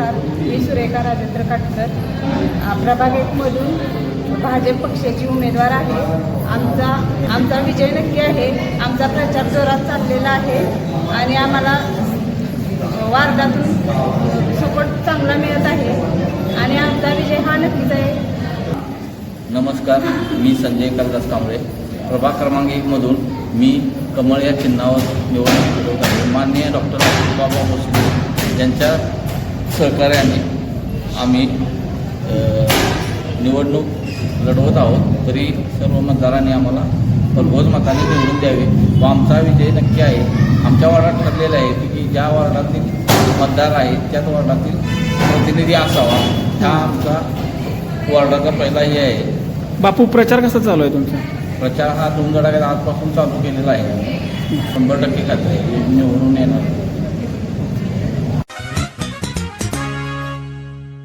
मी सुरेखा राजेंद्र काटकर अ, प्रभाग एकमधून भाजप पक्षाची उमेदवार आहे. आमचा आमचा विजय नक्की आहे. आमचा प्रचार जोरात चाललेला आहे. आणि आम्हाला अ, वार्डातून सपोर्ट चांगला मिळत आहे. आणि आमचा विजय हा नक्कीच आहे. नमस्कार मी संजय कालिदास कांबळे. प्रभाग क्रमांक एकमधून मी कमळ या चिन्हावर निवडणूक आहे. माननीय डॉक्टर बाबा भोसले यांच्या सहकार्याने आम्ही निवडणूक लढवत आहोत. तरी सर्व मतदारांनी आम्हाला भरघोस मताने निवडून द्यावे. व आमचा विजय नक्की आहे. आमच्या वार्डात ठरलेलं आहे की ज्या वार्डातील मतदार आहेत त्याच वार्डातील प्रतिनिधी असावा. हा आमचा वार्डाचा पहिला हे आहे. बापू प्रचार कसा चालू आहे तुमचा? प्रचार हा दोन गडाकडे आजपासून चालू केलेला आहे. शंभर टक्के खात्री आहे. निवडून येणार.